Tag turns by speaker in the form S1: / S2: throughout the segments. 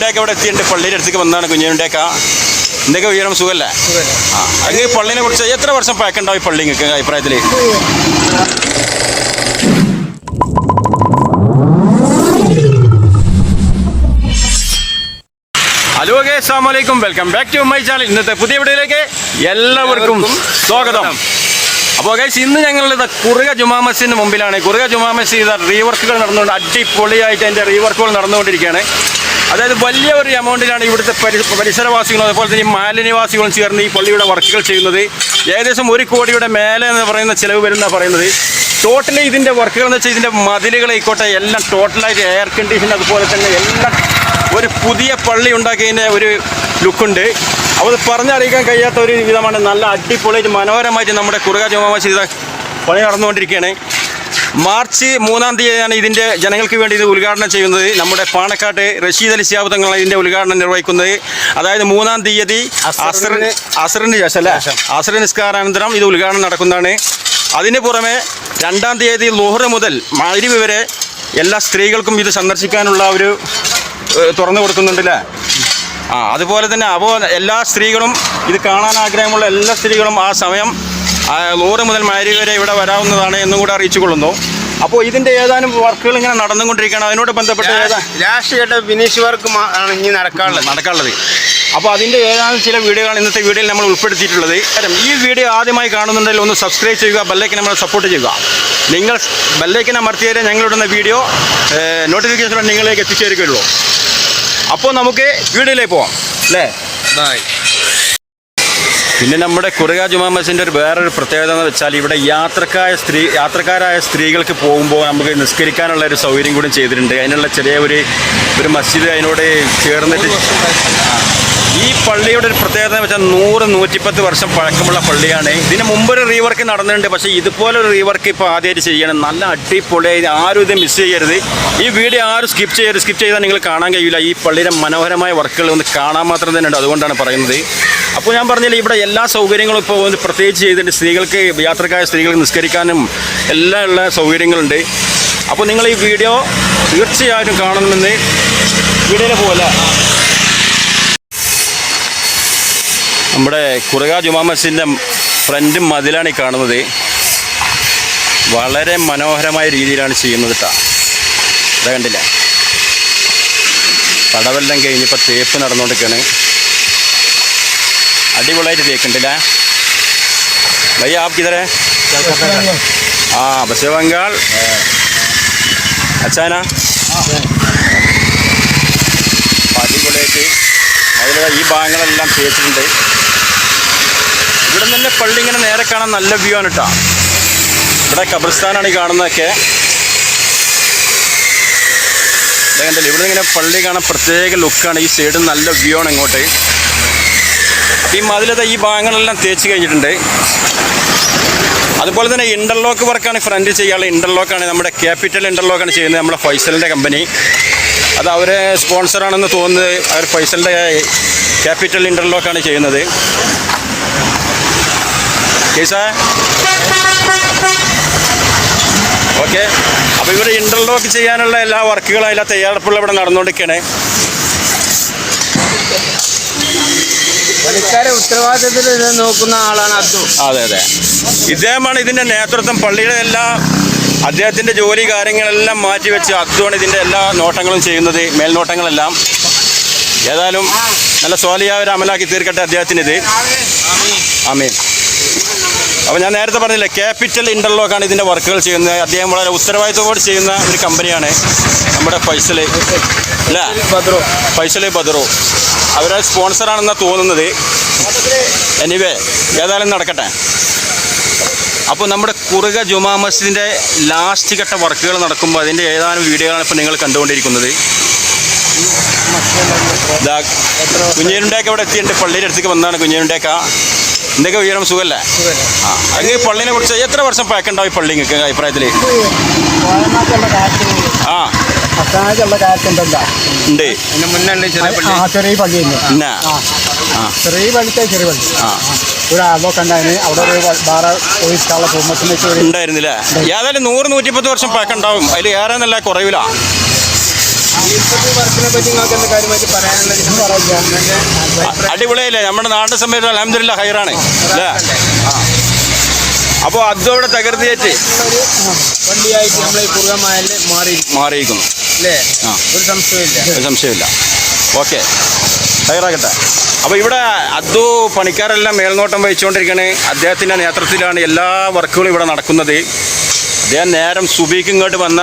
S1: കുഞ്ഞിനുണ്ടേക്ക ഇവിടെ എത്തിയിട്ടുണ്ട്. പള്ളിയുടെ അടുത്തേക്ക് വന്നതാണ് കുഞ്ഞുണ്ടേക്ക എന്തൊക്കെ വിവരം? സുഖല്ലേ ആ അങ്ങ് പള്ളിനെ കുറിച്ച് എത്ര വർഷം പഴക്കുണ്ടാവും ഈ പള്ളി നിങ്ങൾക്ക് അഭിപ്രായത്തിൽ ഹലോ ഗേ അസ്സാമലൈക്കും welcome back to my channel. ഇന്നത്തെ പുതിയ വീഡിയോയിലേക്ക് എല്ലാവർക്കും സ്വാഗതം. അപ്പോൾ ഗൈസ് ഇന്ന് ഞങ്ങളുടെ കുറുക ജുമാ മസ്ജിദിന് മുമ്പിലാണ്. കുറുക ജുമാ മസ്ജിദ് റീവർക്കുകൾ നടന്നുകൊണ്ട് അടിപൊളിയായിട്ട് അതിന്റെ റീവർക്കുകൾ നടന്നുകൊണ്ടിരിക്കുകയാണ്. അതായത് വലിയ ഒരു എമൗണ്ടിലാണ് ഇവിടുത്തെ പരിസരവാസികളും അതുപോലെ തന്നെ മാലിന്യവാസികളും ചേർന്ന് ഈ പള്ളിയുടെ വർക്കുകൾ ചെയ്യുന്നത്. ഏകദേശം ഒരു കോടിയുടെ മേലെ എന്ന് പറയുന്ന ചിലവ് വരുന്ന പറയുന്നത്. ടോട്ടലി ഇതിന്റെ വർക്കുകൾ എന്ന് വെച്ചാൽ ഇതിന്റെ മതിലുകളായിക്കോട്ടെ എല്ലാം ടോട്ടലായിട്ട് എയർ കണ്ടീഷൻ അതുപോലെ തന്നെ എല്ലാം ഒരു പുതിയ പള്ളി ഉണ്ടാക്കിയതിന്റെ ഒരു ലുക്കുണ്ട് അത് പറഞ്ഞറിയിക്കാൻ കഴിയാത്ത ഒരു വിധമാണ്. നല്ല അടിപൊളിയായിട്ട് മനോഹരമായിട്ട് നമ്മുടെ കുറുക ജുമാ മസ്ജിദ് പണി നടന്നുകൊണ്ടിരിക്കുകയാണ്. മാർച്ച് മൂന്നാം തീയതിയാണ് ഇതിന്റെ ജനങ്ങൾക്ക് വേണ്ടി ഇത് ഉദ്ഘാടനം ചെയ്യുന്നത്. നമ്മുടെ പാണക്കാട്ട് റഷീദ് അലി ശിഹാബ് തങ്ങളാണ് ഇതിന്റെ ഉദ്ഘാടനം നിർവഹിക്കുന്നത്. അതായത് മൂന്നാം തീയതി അസറിന് അസറിന് ശേഷം അല്ലേ? അസർ നിസ്കാരാനന്തരം ഇത് ഉദ്ഘാടനം നടക്കുന്നതാണ്. അതിന് പുറമെ രണ്ടാം തീയതി ലോഹറ് മുതൽ മാരിവ് വരെ എല്ലാ സ്ത്രീകൾക്കും ഇത് സന്ദർശിക്കാനുള്ള ഒരു തുറന്നു കൊടുക്കുന്നുണ്ടല്ലേ ആ അതുപോലെ തന്നെ അപ്പോൾ എല്ലാ സ്ത്രീകളും ഇത് കാണാൻ ആഗ്രഹമുള്ള എല്ലാ സ്ത്രീകളും ആ സമയം നൂറ് മുതൽ മാരി വരെ ഇവിടെ വരാവുന്നതാണ് എന്നും കൂടെ അറിയിച്ചു കൊള്ളുന്നു അപ്പോൾ ഇതിന്റെ ഏതാനും വർക്കുകൾ ഇങ്ങനെ നടന്നുകൊണ്ടിരിക്കുകയാണ്. അതിനോട് ബന്ധപ്പെട്ട്
S2: ലാസ്റ്റ് കേട്ട ഫിനിഷ് വർക്ക് ആണ് ഇനി നടക്കാനുള്ളത്.
S1: നടക്കാനുള്ളത്. അപ്പോൾ അതിന്റെ ഏതാനും ചില വീഡിയോകളാണ് ഇന്നത്തെ വീഡിയോയിൽ നമ്മൾ ഉൾപ്പെടുത്തിയിട്ടുള്ളത്. കാരണം ഈ വീഡിയോ ആദ്യമായി കാണുന്നുണ്ടെങ്കിൽ ഒന്ന് സബ്സ്ക്രൈബ് ചെയ്യുക ബെല്ലൈക്കൻ നമ്മളെ സപ്പോർട്ട് ചെയ്യുക. നിങ്ങൾ ബെല്ലൈക്കൻ അമർത്തിയാലേ ഞങ്ങളിടുന്ന വീഡിയോ നോട്ടിഫിക്കേഷനോടെ നിങ്ങളിലേക്ക് എത്തിച്ചേരുകയുള്ളൂ. അപ്പോൾ നമുക്ക് വീഡിയോയിലേക്ക് പോവാം. അല്ലേ? പിന്നെ നമ്മുടെ കുറുക ജുമാ മസ്ജിന്റെ ഒരു വേറൊരു പ്രത്യേകത എന്ന് വെച്ചാൽ ഇവിടെ യാത്രക്കായ സ്ത്രീ യാത്രക്കാരായ സ്ത്രീകൾക്ക് പോകുമ്പോൾ നമുക്ക് നിസ്കരിക്കാനുള്ള ഒരു സൗകര്യം കൂടി ചെയ്തിട്ടുണ്ട്. അതിനുള്ള ചെറിയ ഒരു ഒരു മസ്ജിദ് അതിനോട് ചേർന്നിട്ട് ഈ പള്ളിയുടെ ഒരു പ്രത്യേകത എന്ന് വെച്ചാൽ നൂറ് നൂറ്റിപ്പത്ത് വർഷം പഴക്കമുള്ള പള്ളിയാണ്. ഇതിന് മുമ്പ് ഒരു റീവർക്ക് നടന്നിട്ടുണ്ട്. പക്ഷേ ഇതുപോലെ ഒരു റീവർക്ക് ഇപ്പോൾ ആദ്യമായിട്ട് ചെയ്യണം. നല്ല അടിപൊളിയായി ആരും ഇത് മിസ് ചെയ്യരുത്. ഈ വീഡിയോ ആരും സ്കിപ്പ് ചെയ്യരുത്. സ്കിപ്പ് ചെയ്താൽ നിങ്ങൾ കാണാൻ കഴിയില്ല ഈ പള്ളിയുടെ മനോഹരമായ വർക്കുകൾ ഒന്ന് കാണാൻ മാത്രം തന്നെ ഉണ്ട്. അതുകൊണ്ടാണ് പറയുന്നത്. അപ്പോൾ ഞാൻ പറഞ്ഞില്ല ഇവിടെ എല്ലാ സൗകര്യങ്ങളും ഇപ്പോൾ പ്രത്യേകിച്ച് ചെയ്തിട്ടുണ്ട് സ്ത്രീകൾക്ക് യാത്രക്കായ സ്ത്രീകൾക്ക് നിസ്കരിക്കാനും എല്ലാം ഉള്ള സൗകര്യങ്ങളുണ്ട്. അപ്പോൾ നിങ്ങൾ ഈ വീഡിയോ തീർച്ചയായിട്ടും കാണണമെന്ന് വീഡിയോ പോലെ. നമ്മുടെ കുറുക ജുമാ മസ്ജിദിന്റെ ഫ്രണ്ട് മതിലാണ് ഈ കാണുന്നത്. വളരെ മനോഹരമായ രീതിയിലാണ് ചെയ്യുന്നത് കേട്ടോ ഇതാ കണ്ടില്ല? പടവെല്ലാം കഴിഞ്ഞിപ്പോൾ തേപ്പ് നടന്നുകൊണ്ടിരിക്കുകയാണ്. അടിപൊളിയായിട്ട് തേക്കുണ്ടല്ലേ ഭയ്യ ആപ്പ് കിതരെ. ആ പശ്ചിമ ബംഗാൾ. അച്ഛാന. അടിപൊളിയായിട്ട് അതിലുള്ള ഈ ഭാഗങ്ങളെല്ലാം തേച്ചിട്ടുണ്ട് ഇവിടെ തന്നെ പള്ളി ഇങ്ങനെ നേരെ കാണാൻ നല്ല വ്യൂ ആണ് കേട്ടോ ഇവിടെ ഖബർസ്ഥാനാണ് ഈ കാണുന്നതൊക്കെ. കണ്ടില്ലേ ഇവിടെ ഇങ്ങനെ പള്ളി കാണാൻ പ്രത്യേക ലുക്കാണ് ഈ സൈഡ് നല്ല വ്യൂ ആണ് ഇങ്ങോട്ട്. ഈ മതിലത്തെ ഈ ഭാഗങ്ങളെല്ലാം തേച്ച് കഴിഞ്ഞിട്ടുണ്ട്. അതുപോലെ തന്നെ ഇന്റർലോക്ക് വർക്കാണ് ഫ്രണ്ട് ചെയ്യാനുള്ള ഇന്റർലോക്കാണ് നമ്മുടെ ക്യാപിറ്റൽ ഇന്റർലോക്കാണ് ചെയ്യുന്നത് നമ്മുടെ ഫൈസലിന്റെ കമ്പനി അത് അവരെ സ്പോൺസറാണെന്ന് തോന്നുന്നത് അവർ ഫൈസലിന്റെ ക്യാപിറ്റൽ ഇന്റർലോക്കാണ് ചെയ്യുന്നത്. ഓക്കെ അപ്പോൾ ഇവിടെ ഇന്റർലോക്ക് ചെയ്യാനുള്ള എല്ലാ വർക്കുകളും അതിലെ തയ്യാറെടുപ്പുകൾ ഇവിടെ നടന്നുകൊണ്ടിരിക്കുകയാണ്.
S2: പണിക്കാരെ ഉത്തരവാദിത്തത്തിൽ നോക്കുന്ന ആളാണ് അബ്ദു
S1: അതെ അതെ. ഇദ്ദേഹമാണ് ഇതിന്റെ നേതൃത്വം പള്ളിയുടെ എല്ലാ അദ്ദേഹത്തിന്റെ ജോലി കാര്യങ്ങളെല്ലാം മാറ്റിവെച്ച് അബ്ദുവാണ് ഇതിന്റെ എല്ലാ നോട്ടങ്ങളും ചെയ്യുന്നത് മേൽനോട്ടങ്ങളെല്ലാം. ഏതായാലും നല്ല സ്വാലിയായ ഒരു അമലാക്കി തീർക്കട്ടെ അദ്ദേഹത്തിന് ഇത് ആമീൻ. അപ്പോൾ ഞാൻ നേരത്തെ പറഞ്ഞില്ലേ ക്യാപിറ്റൽ ഇന്റർലോക്കാണ് ഇതിന്റെ വർക്കുകൾ ചെയ്യുന്നത്. അദ്ദേഹം വളരെ ഉത്തരവാദിത്തത്തോട് ചെയ്യുന്ന ഒരു കമ്പനിയാണ് നമ്മുടെ ഫൈസലെ. അല്ലേ? ബദറോ ബദറു അവരെ സ്പോൺസറാണെന്നാണ് തോന്നുന്നത്. എനിവേ ഏതായാലും നടക്കട്ടെ. അപ്പോൾ നമ്മുടെ കുറുക ജുമാ മസ്ജിദിന്റെ ലാസ്റ്റ് ഘട്ട വർക്കുകൾ നടക്കുമ്പോൾ അതിന്റെ ഏതാനും വീഡിയോകളാണ് ഇപ്പോൾ നിങ്ങൾ കണ്ടുകൊണ്ടിരിക്കുന്നത്. ഇതാ കുഞ്ഞേരുണ്ടേക്ക ഇവിടെ എത്തിയിട്ടുണ്ട്. പള്ളിയുടെ അടുത്തേക്ക് വന്നതാണ് കുഞ്ഞേരുണ്ടേക്ക. എന്തൊക്കെ ഉയരം? സുഖല്ലേ? ആ അങ്ങ് പള്ളിനെ കുറിച്ച് എത്ര വർഷം പഴക്കുണ്ടാവും ഈ പള്ളി നിങ്ങൾക്ക് അഭിപ്രായത്തിൽ ആ. ഉണ്ട്.
S2: ഇതിന് മുന്നേ ചില പള്ളി.
S3: ആ ചെറിയ പള്ളി ചെറിയ പള്ളിത്തെ ചെറിയ പള്ളി.
S1: ആ.
S3: ഒരു ആളൊക്കെ ഉണ്ടായിരുന്നു അവിടെ ഒരു വേറെ ഒഴിച്ചുള്ള കുടുംബത്തിന് വെച്ച്
S1: ഉണ്ടായിരുന്നില്ല? ഏതായാലും നൂറ് നൂറ്റിപ്പത്ത് വർഷം പഴക്കം ഉണ്ടാവും അതിൽ ഏറെ നല്ല കുറവില്ല അടിപൊളിയല്ലേ? നമ്മുടെ നാടിന്റെ സമയത്ത് അലഹമില്ല ഹൈറാണ്. അല്ലേ? അപ്പോൾ അതോടെ തകർത്തിയേറ്റ്
S2: ഒരു വണ്ടിയായിട്ട് ഈ കുറുകമായൽ
S1: മാറിയിരിക്കുന്നു.
S2: അല്ലേ. ഒരു സംശയമില്ല
S1: ഒരു സംശയമില്ല ഓക്കെ. ഹൈറാകട്ടെ അപ്പോൾ ഇവിടെ അതു പണിക്കാരെല്ലാം മേൽനോട്ടം വഹിച്ചുകൊണ്ടിരിക്കുകയാണ് അദ്ദേഹത്തിന്റെ നേതൃത്വത്തിലാണ് എല്ലാ വർക്കുകളും ഇവിടെ നടക്കുന്നത്. അദ്ദേഹം നേരം സുബീക്കിങ്ങോട്ട് വന്ന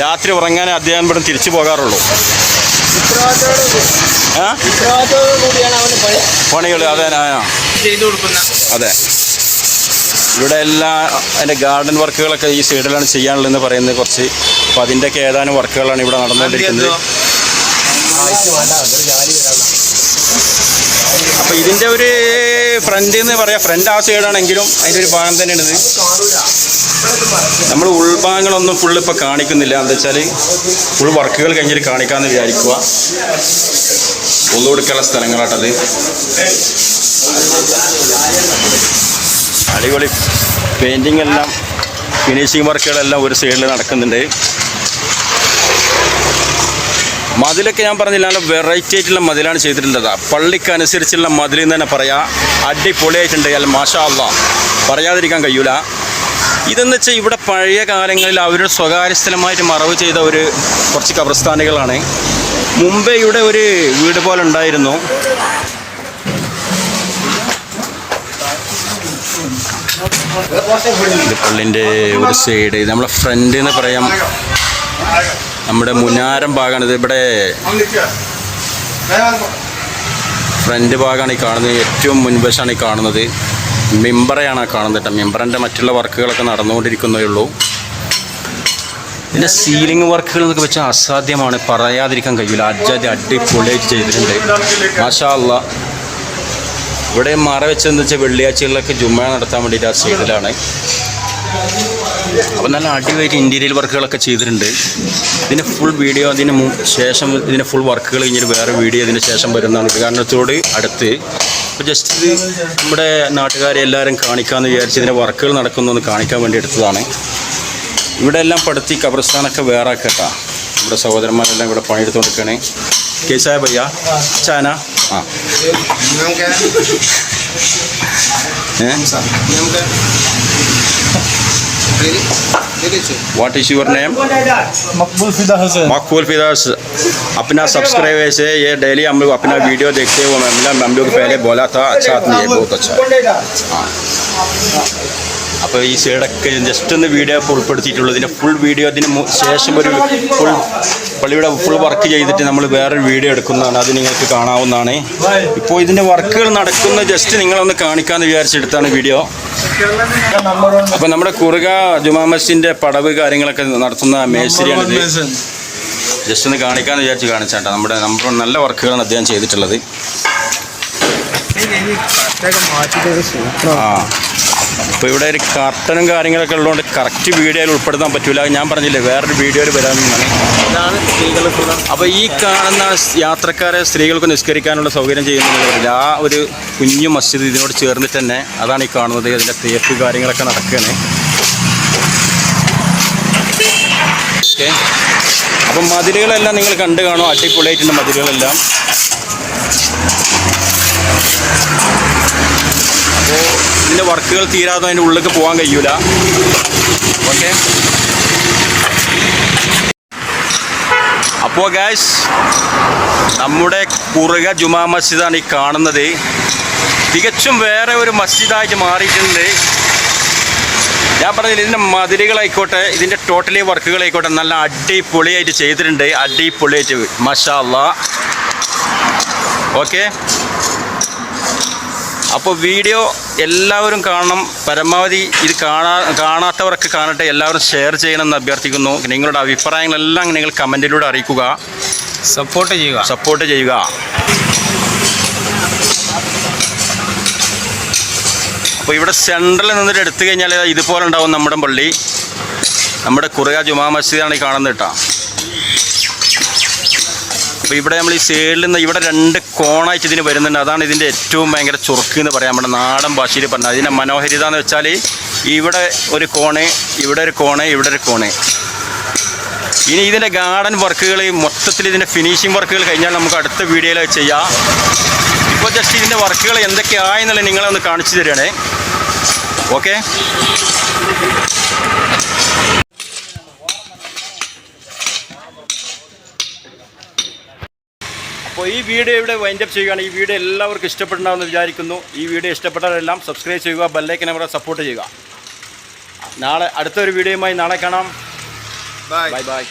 S1: രാത്രി ഉറങ്ങാനേ അദ്ദേഹം ഇവിടെ തിരിച്ചു പോകാറുള്ളൂ. പണികൾ അതെ അതെ. ഇവിടെ എല്ലാ അതിന്റെ ഗാർഡൻ വർക്കുകളൊക്കെ ഈ സൈഡിലാണ് ചെയ്യാനുള്ളതെന്ന് പറയുന്നത് കുറച്ച് അപ്പോൾ അതിന്റെയൊക്കെ ഏതാനും വർക്കുകളാണ് ഇവിടെ നടന്നുകൊണ്ടിരിക്കുന്നത്. അപ്പോൾ ഇതിന്റെ ഒരു ഫ്രണ്ട് എന്ന് പറയാം. ഫ്രണ്ട് ആ സൈഡാണെങ്കിലും അതിന്റെ ഒരു ഭാഗം തന്നെയാണ് ഇത് നമ്മൾ ഉൾഭാഗങ്ങളൊന്നും ഫുൾ ഇപ്പോൾ കാണിക്കുന്നില്ല. എന്താ വെച്ചാൽ ഫുൾ വർക്കുകൾ കഴിഞ്ഞിട്ട് കാണിക്കാമെന്ന് വിചാരിക്കുക ഒന്നുകൊടുക്കാനുള്ള സ്ഥലങ്ങളാട്ടത് അടിപൊളി പെയിന്റിങ് എല്ലാം ഫിനിഷിങ് വർക്കുകളെല്ലാം ഒരു സൈഡിൽ നടക്കുന്നുണ്ട്. മതിലൊക്കെ ഞാൻ പറഞ്ഞില്ല നല്ല വെറൈറ്റി ആയിട്ടുള്ള മതിലാണ് ചെയ്തിട്ടുള്ളത്. പള്ളിക്ക് അനുസരിച്ചുള്ള തന്നെ പറയാം. അടിപൊളിയായിട്ടുണ്ട്. അല്ല മാഷാ അല്ല പറയാതിരിക്കാൻ കഴിയൂല. ഇതെന്ന് വെച്ചാൽ ഇവിടെ പഴയ കാലങ്ങളിൽ അവരുടെ സ്വകാര്യ സ്ഥലമായിട്ട് മറവ് ചെയ്ത ഒരു കുറച്ച് കബ്രസ്ഥാനികളാണ് മുംബൈയുടെ ഒരു വീട് പോലെ ഉണ്ടായിരുന്നു. പള്ളിന്റെ ഒരു സൈഡ് നമ്മളെ ഫ്രണ്ട് എന്ന് പറയാം. നമ്മുടെ മുനാരം ഭാഗമാണ്. ഇത് ഇവിടെ ഫ്രണ്ട് ഭാഗമാണ് ഈ കാണുന്നത്. ഏറ്റവും മുൻവശമാണ് ഈ കാണുന്നത്. മിമ്പറയാണ് കാണുന്നത് കേട്ടോ. മിമ്പറിന്റെ മറ്റുള്ള വർക്കുകളൊക്കെ നടന്നുകൊണ്ടിരിക്കുന്നേ ഉള്ളൂ. ഇതിന്റെ സീലിംഗ് വർക്കുകൾ എന്നൊക്കെ വെച്ചാൽ അസാധ്യമാണ്. പറയാതിരിക്കാൻ കഴിയില്ല. അജാതി അടിപൊളിയായിട്ട് ചെയ്തിട്ടുണ്ട്. മാഷാ അല്ലാ ഇവിടെ മറ വെച്ചതെന്ന് വെച്ചാൽ വെള്ളിയാഴ്ചകളിലൊക്കെ ജുമ്മ നടത്താൻ വേണ്ടിയിട്ട് ആ സൈഡിലാണ് അപ്പം നല്ല അടിപൊളിയായിട്ട് ഇന്റീരിയൽ വർക്കുകളൊക്കെ ചെയ്തിട്ടുണ്ട്. ഇതിന് ഫുൾ വീഡിയോ അതിന് ശേഷം ഇതിന് ഫുൾ വർക്കുകൾ കഴിഞ്ഞിട്ട് വേറെ വീഡിയോ ഇതിന് ശേഷം വരുന്നതാണ്. ഉദ്ഘാടനത്തോട് അടുത്ത് അപ്പോൾ ജസ്റ്റ് നമ്മുടെ നാട്ടുകാരെ എല്ലാവരും കാണിക്കാമെന്ന് വിചാരിച്ച് ഇതിന്റെ വർക്കുകൾ നടക്കുന്നു എന്ന് കാണിക്കാൻ വേണ്ടി എടുത്തതാണ്. ഇവിടെ എല്ലാം പടുത്തി കബർസ്ഥാനൊക്കെ വേറെ കേട്ടാ. നമ്മുടെ സഹോദരന്മാരെല്ലാം ഇവിടെ പണിയെടുത്തുകൊണ്ടിരിക്കണേ കേസായ പയ്യ ചാന? ആ.
S2: What
S1: is
S2: your name Maqbool Fidas
S1: Maqbool Fidas your name
S3: मकबूल फिदा हसन
S1: मकबूल फिदास अपना सब्सक्राइब से ये डेली हम लोग अपना वीडियो देखते हुए हम हम लोग पहले बोला था अच्छा आदमी है बहुत अच्छा है അപ്പോൾ ഈ സൈഡൊക്കെ ജസ്റ്റ് ഒന്ന് വീഡിയോ ഇപ്പോൾ ഉൾപ്പെടുത്തിയിട്ടുള്ളൂ ഇതിൻ്റെ ഫുൾ വീഡിയോ അതിന് മു- ശേഷം ഒരു ഫുൾ പള്ളിയുടെ ഫുൾ വർക്ക് ചെയ്തിട്ട് നമ്മൾ വേറൊരു വീഡിയോ എടുക്കുന്നതാണ് അത് നിങ്ങൾക്ക് കാണാവുന്നതാണ് ഇപ്പോൾ ഇതിൻ്റെ വർക്കുകൾ നടക്കുന്ന ജസ്റ്റ് നിങ്ങളൊന്ന് കാണിക്കാമെന്ന് വിചാരിച്ചെടുത്താണ് വീഡിയോ അപ്പോൾ നമ്മുടെ കുറുക ജുമാ മസ്ജിദിൻ്റെ പടവ് കാര്യങ്ങളൊക്കെ നടത്തുന്ന മേശരിയാണിത് ജസ്റ്റ് ഒന്ന് കാണിക്കാമെന്ന് വിചാരിച്ച് കാണിച്ചാട്ടോ. നമ്മുടെ നമ്പർ നല്ല വർക്കുകളാണ് അദ്ദേഹം ചെയ്തിട്ടുള്ളത്. ആ. അപ്പോൾ ഇവിടെ ഒരു കർട്ടനും കാര്യങ്ങളൊക്കെ ഉള്ളതുകൊണ്ട് കറക്റ്റ് വീഡിയോയിൽ ഉൾപ്പെടുത്താൻ പറ്റില്ല ഞാൻ പറഞ്ഞില്ലേ വേറൊരു വീഡിയോയിൽ വരാമെന്നാണ്
S2: ഇതാണ്
S1: അപ്പോൾ ഈ കാണുന്ന യാത്രക്കാരെ സ്ത്രീകൾക്ക് നിസ്കരിക്കാനുള്ള സൗകര്യം ചെയ്യുന്നത് ആ ഒരു കുഞ്ഞു മസ്ജിദ് ഇതിനോട് ചേർന്നിട്ട് തന്നെ അതാണ് ഈ കാണുന്നത്. അതിന്റെ തേപ്പ് കാര്യങ്ങളൊക്കെ നടക്കുകയാണ് ഓക്കെ. അപ്പം മതിലുകളെല്ലാം നിങ്ങൾ കണ്ടു കാണും. അടിപൊളിയായിട്ടുണ്ട് മതിലുകളെല്ലാം. അപ്പോൾ ഇതിന്റെ വർക്കുകൾ തീരാതെ അതിന്റെ ഉള്ളിലേക്ക് പോകാൻ കഴിയൂല. ഓക്കെ. അപ്പോൾ ഗാസ് നമ്മുടെ കുറുക ജുമാ മസ്ജിദാണ് ഈ കാണുന്നത്. തികച്ചും വേറെ ഒരു മസ്ജിദായിട്ട് മാറിയിട്ടുണ്ട്. ഞാൻ പറഞ്ഞില്ല ഇതിന്റെ മതിലുകളായിക്കോട്ടെ ഇതിന്റെ ടോട്ടലി വർക്കുകളായിക്കോട്ടെ നല്ല അടിപൊളിയായിട്ട് ചെയ്തിട്ടുണ്ട് അടിപൊളിയായിട്ട്. മഷാല്ല. ഓക്കെ? അപ്പോൾ വീഡിയോ എല്ലാവരും കാണണം. പരമാവധി ഇത് കാണാ കാണാത്തവർക്ക് കാണട്ടെ എല്ലാവരും ഷെയർ ചെയ്യണമെന്ന് അഭ്യർത്ഥിക്കുന്നു. നിങ്ങളുടെ അഭിപ്രായങ്ങളെല്ലാം നിങ്ങൾ കമന്റിലൂടെ അറിയിക്കുക.
S2: സപ്പോർട്ട് ചെയ്യുക.
S1: സപ്പോർട്ട് ചെയ്യുക. അപ്പോൾ ഇവിടെ സെൻട്രലിൽ നിന്നിട്ട് എടുത്തു കഴിഞ്ഞാൽ ഇതുപോലെ ഉണ്ടാവും നമ്മുടെ പള്ളി. നമ്മുടെ കുറുക ജുമാ മസ്ജിദാണ് ഈ കാണുന്നത് കേട്ടോ. അപ്പോൾ ഇവിടെ നമ്മൾ ഈ സൈഡിൽ നിന്ന് ഇവിടെ രണ്ട് കോണായിട്ട് ഇതിന് വരുന്നുണ്ട്. അതാണ് ഇതിന്റെ ഏറ്റവും ഭയങ്കര ചുറുക്ക് എന്ന് പറയാം. നമ്മുടെ നാടൻ ഭാഷയിൽ പറഞ്ഞാൽ അതിന്റെ മനോഹരിത എന്ന് വെച്ചാൽ ഇവിടെ ഒരു കോണ് ഇവിടെ ഒരു കോണ് ഇവിടെ ഒരു കോണ്. ഇനി ഇതിന്റെ ഗാർഡൻ വർക്കുകൾ മൊത്തത്തിൽ ഇതിന്റെ ഫിനിഷിംഗ് വർക്കുകൾ കഴിഞ്ഞാൽ നമുക്ക് അടുത്ത വീഡിയോയിൽ ചെയ്യാം. ഇപ്പോൾ ജസ്റ്റ് ഇതിന്റെ വർക്കുകൾ എന്തൊക്കെയായെന്നുള്ളത് നിങ്ങളെ ഒന്ന് കാണിച്ചു തരികയാണേ. ഓക്കെ. അപ്പോൾ ഈ വീഡിയോ ഇവിടെ വൈൻഡപ്പ് ചെയ്യുകയാണ്. ഈ വീഡിയോ എല്ലാവർക്കും ഇഷ്ടപ്പെട്ടുണ്ടാവുമെന്ന് വിചാരിക്കുന്നു. ഈ വീഡിയോ ഇഷ്ടപ്പെട്ടവരെല്ലാം സബ്സ്ക്രൈബ് ചെയ്യുക ബെല്ലൈക്കൻ കൂടെ സപ്പോർട്ട് ചെയ്യുക. നാളെ അടുത്തൊരു വീഡിയോയുമായി നാളെ കാണാം.
S2: Bye
S1: bye bye